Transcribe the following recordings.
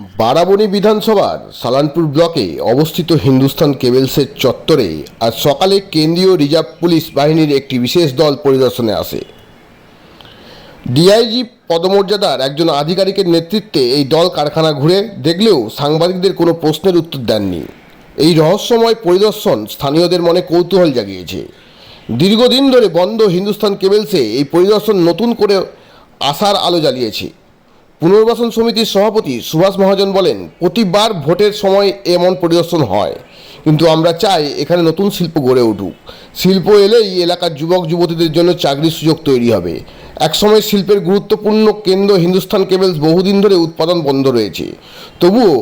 বারাবণী বিধানসভার সালানপুর ব্লকে অবস্থিত হিন্দুস্তান কেবেলসের চত্বরে আজ সকালে কেন্দ্রীয় রিজার্ভ পুলিশ বাহিনীর একটি বিশেষ দল পরিদর্শনে আসে। ডিআইজি পদমর্যাদার একজন আধিকারিকের নেতৃত্বে এই দল কারখানা ঘুরে দেখলেও সাংবাদিকদের কোনো প্রশ্নের উত্তর দেননি। এই রহস্যময় পরিদর্শন স্থানীয়দের মনে কৌতূহল জাগিয়েছে। দীর্ঘদিন ধরে বন্ধ হিন্দুস্তান কেবেলসে এই পরিদর্শন নতুন করে আশার আলো জ্বালিয়েছে। পুনর্বাসন সমিতির সভাপতি সুভাষ মহাজন বলেন, প্রতিবার ভোটের সময় এমন পরিদর্শন হয়। কিন্তু আমরা চাই এখানে নতুন শিল্প গড়ে উঠুক। শিল্প এলেই এলাকার যুবক, যুবতীদের জন্য চাকরির সুযোগ তৈরি হবে। একসময় শিল্পের গুরুত্বপূর্ণ কেন্দ্র হিন্দুস্তান কেবলস বহুদিন ধরে উৎপাদন বন্ধ রয়েছে। তবুও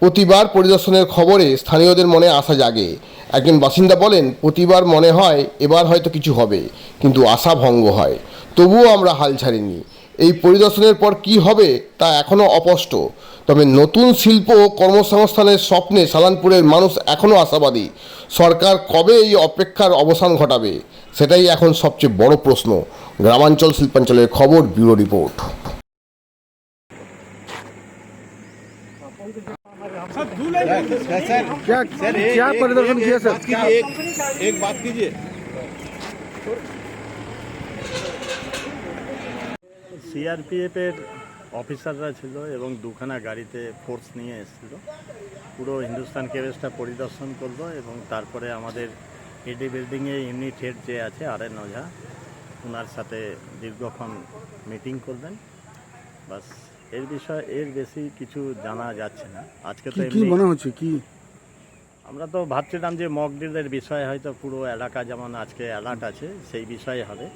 প্রতিবার পরিদর্শনের খবরে স্থানীয়দের মনে আশা জাগে। একজন বাসিন্দা বলেন, প্রতিবার মনে হয় এবার হয়তো কিছু হবে, কিন্তু আশা ভঙ্গ হয়। তবুও আমরা হাল ছাড়িনি। এই পরিদর্শনের পর কি হবে তা এখনও অস্পষ্ট তবে নতুন শিল্প ও কর্মসংস্থানের স্বপ্নে সালানপুরের মানুষ এখনও আশাবাদী সরকার কবে এই অপেক্ষার অবসান ঘটাবে সেটাই এখন সবচেয়ে বড় প্রশ্ন গ্রামাঞ্চল শিল্পাঞ্চলের খবর ব্যুরো রিপোর্ট क्या क्या परिदर्शन किया सर एक एक बात कीजिए সিআরপিএফের অফিসাররা ছিল এবং দুখানা গাড়িতে ফোর্স নিয়ে এসেছিল। পুরো হিন্দুস্তান কেভেসটা পরিদর্শন করল এবং তারপরে আমাদের এডি বিল্ডিংয়ে ইউনিট হেড যে আছে আর এন ওঝা ওনার সাথে দীর্ঘক্ষণ মিটিং করবেন। বাসের বিষয়ে এর বেশি কিছু জানা যাচ্ছে না। আজকে তো কি মনে হচ্ছে কি? আমরা তো ভাবছিলাম যে মকডিলের বিষয়ে হয়তো পুরো এলাকা যেমন আজকে অ্যালার্ট আছে সেই বিষয়ে হবে।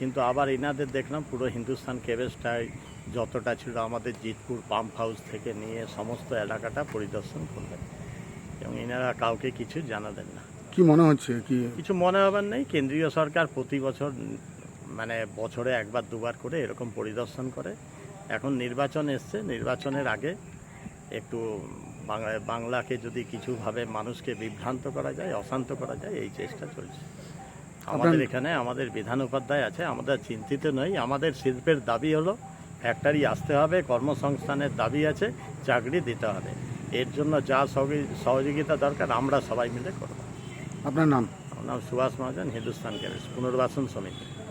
কিন্তু আবার এনাদের দেখলাম পুরো হিন্দুস্তান কেবেসটাই যতটা ছিল আমাদের জিতপুর পাম্প হাউস থেকে নিয়ে সমস্ত এলাকাটা পরিদর্শন করবেন এবং এনারা কাউকে কিছু জানাবেন না। কি মনে হচ্ছে? কি কিছু মনে হবার নেই। কেন্দ্রীয় সরকার প্রতি বছর মানে বছরে একবার দুবার করে এরকম পরিদর্শন করে। এখন নির্বাচন এসছে। নির্বাচনের আগে একটু বাংলা বাংলাকে যদি কিছুভাবে মানুষকে বিভ্রান্ত করা যায় অশান্ত করা যায় এই চেষ্টা চলছে। আমাদের এখানে আমাদের বিধান উপাধ্যায় আছে আমাদের চিন্তিত নই। আমাদের শিল্পের দাবি হলো ফ্যাক্টরি আসতে হবে কর্মসংস্থানের দাবি আছে চাকরি দিতে হবে। এর জন্য যা সহযোগি- সহযোগিতা দরকার আমরা সবাই মিলে করব। আপনার নাম? আমার নাম সুভাষ মহাজন হিন্দুস্তান গ্যারেজ পুনর্বাসন সমিতি।